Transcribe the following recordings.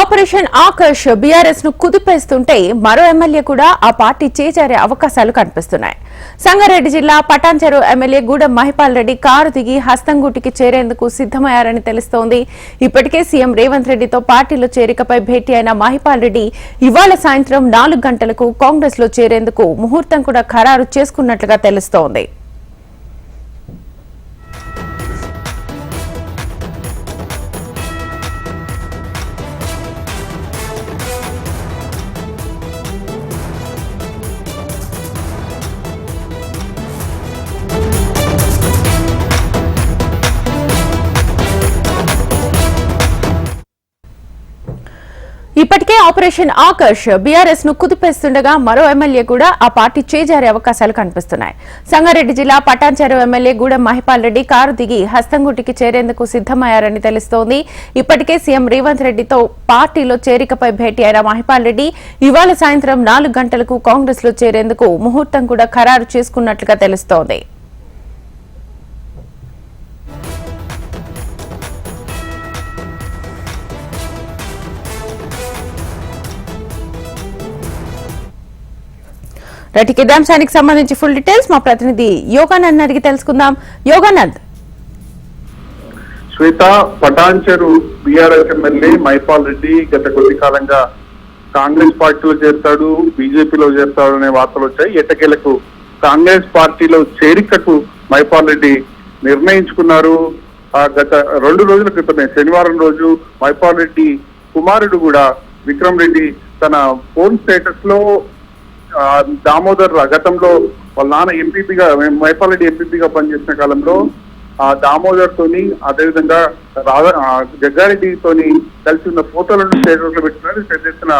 Operation Akarsh బీఆర్ఎస్ను కుదిపేస్తుంటే మరో MLA కూడా ఆ పార్టీ చేజారే అవకాశాలు కనిపిస్తున్నాయి. సంగారెడ్డి జిల్లా పటాన్చెరు ఎమ్మెల్యే గూడెం మహిపాల్ రెడ్డి కారు దిగి హస్తంగూటికి చేరేందుకు సిద్దమయ్యారని తెలుస్తోంది. ఇప్పటికే సీఎం రేవంత్ రెడ్డితో పార్టీలో చేరికపై భేటీ అయిన మహిపాల్ రెడ్డి ఇవాళ సాయంత్రం నాలుగు గంటలకు కాంగ్రెస్లో చేరేందుకు ముహూర్తం కూడా ఖరారు చేసుకున్నట్లుగా తెలుస్తోంది. ఇప్పటికే ఆపరేషన్ ఆకర్ష్ బీఆర్ఎస్ను కుదిపేస్తుండగా మరో ఎమ్మెల్యే కూడా ఆ పార్టీ చేజారే అవకాశాలు కనిపిస్తున్నాయి. సంగారెడ్డి జిల్లా పటాన్చెరు ఎమ్మెల్యే గూడెం మహిపాల్ రెడ్డి కారు దిగి హస్తంగుటికి చేరేందుకు సిద్దమయ్యారని తెలుస్తోంది. ఇప్పటికే సీఎం రేవంత్ రెడ్డితో పార్టీలో చేరికపై భేటీ అయిన మహిపాల్ రెడ్డి ఇవాళ సాయంత్రం నాలుగు గంటలకు కాంగ్రెస్లో చేరేందుకు ముహూర్తం కూడా ఖరారు చేసుకున్నట్లుగా తెలుస్తోంది. రైట్ ఇక సంబంధించి ఫుల్ డీటెయిల్స్ మా ప్రతినిధి యోగానంద్ అడిగి తెలుసుకుందాం. యోగానంద్. శ్వేత పటాన్చెరు బీఆర్ఎస్ ఎమ్మెల్యే మైపాల్ రెడ్డి గత కొద్ది కాలంగా కాంగ్రెస్ పార్టీలో చేస్తాడు బీజేపీలో చేస్తాడు అనే వార్తలు వచ్చాయి. ఎటకేలకు కాంగ్రెస్ పార్టీలో చేరికకు మైపాల్ రెడ్డి నిర్ణయించుకున్నారు. ఆ గత రెండు రోజుల క్రితమే శనివారం రోజు మైపాల్ రెడ్డి కుమారుడు కూడా విక్రమ్ రెడ్డి తన ఫోన్ స్టేటస్లో దామోదర్ గతంలో వాళ్ళ నాన్న ఎంపీపీగా మైపాలెడ్డి ఎంపీపీగా పనిచేసిన కాలంలో ఆ దామోదర్ తోని అదేవిధంగా రాధా జగ్గారెడ్డితోని కలిసి ఉన్న ఫోటోలను స్టేటస్లో పెట్టుకున్నారు. పెద్ద ఎత్తున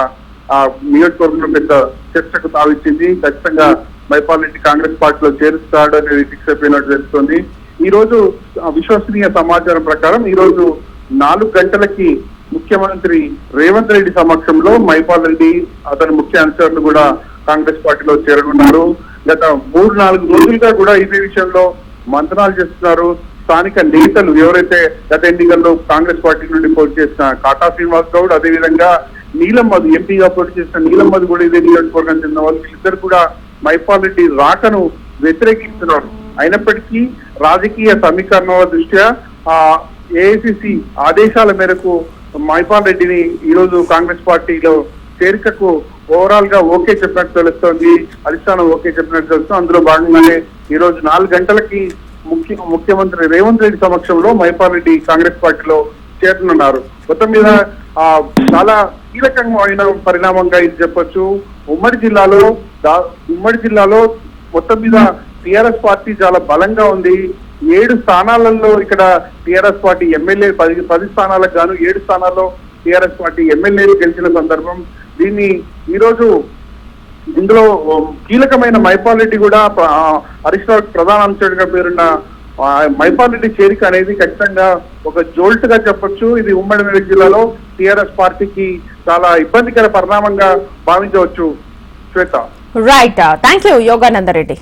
ఆ నియోజకవర్గంలో పెద్ద చర్చకు తావిచ్చింది. ఖచ్చితంగా మైపాల్ రెడ్డి కాంగ్రెస్ పార్టీలో చేరుస్తాడు అనేది ఫిక్స్ అయిపోయినట్టు తెలుస్తుంది. ఈ రోజు విశ్వసనీయ సమాచారం ప్రకారం ఈ రోజు నాలుగు గంటలకి ముఖ్యమంత్రి రేవంత్ రెడ్డి సమక్షంలో మైపాల్ రెడ్డి అతని ముఖ్య అనుచరులు కూడా కాంగ్రెస్ పార్టీలో చేరనున్నారు. గత మూడు నాలుగు రోజులుగా కూడా ఇదే విషయంలో మంతనాలు చేస్తున్నారు. స్థానిక నేతలు ఎవరైతే గత ఎన్నికల్లో కాంగ్రెస్ పార్టీ నుండి పోటీ చేసిన కాటా శ్రీనివాస్ గౌడ్ అదేవిధంగా నీలమ్మధు ఎంపీగా పోటీ చేసిన నీలమ్మధు కూడా ఇదే నియోజకవర్గం చెందిన వాళ్ళు. వీళ్ళిద్దరు కూడా మైపాల్ రెడ్డి రాకను వ్యతిరేకిస్తున్నారు. అయినప్పటికీ రాజకీయ సమీకరణల దృష్ట్యా ఆ ఏఐసిసి ఆదేశాల మేరకు మైపాల్ రెడ్డిని ఈరోజు కాంగ్రెస్ పార్టీలో చేరికకు ఓవరాల్గా ఓకే చెప్పినట్టు తెలుస్తోంది అధిష్టానం ఓకే చెప్పినట్టు తెలుస్తుంది. అందులో భాగంగానే ఈ రోజు నాలుగు గంటలకి ముఖ్య ముఖ్యమంత్రి రేవంత్ రెడ్డి సమక్షంలో మైపాల్ రెడ్డి కాంగ్రెస్ పార్టీలో చేరనున్నారు. మొత్తం మీద ఆ చాలా కీలకమైన పరిణామంగా ఇది చెప్పొచ్చు. ఉమ్మడి జిల్లాలో దా- ఉమ్మడి జిల్లాలో మొత్తం మీద టిఆర్ఎస్ పార్టీ చాలా బలంగా ఉంది. ఏడు స్థానాలలో ఇక్కడ టిఆర్ఎస్ పార్టీ ఎమ్మెల్యే పది పది స్థానాలకు గాను ఏడు స్థానాల్లో టిఆర్ఎస్ పార్టీ ఎమ్మెల్యేలు గెలిచిన సందర్భం దీన్ని ఈరోజు ఇందులో కీలకమైన మైపాలిటీ కూడా హరిష్ హరీష్ రావు ప్రధాన అంశంగా పేరున్న మైపాలిటీ చేరిక అనేది ఖచ్చితంగా ఒక జోల్ట్గా చెప్పొచ్చు. ఇది ఉమ్మడి మెదక్ జిల్లాలో టిఆర్ఎస్ పార్టీకి చాలా ఇబ్బందికర పరిణామంగా భావించవచ్చు. Swetha. Right thank you Yogananda Reddy.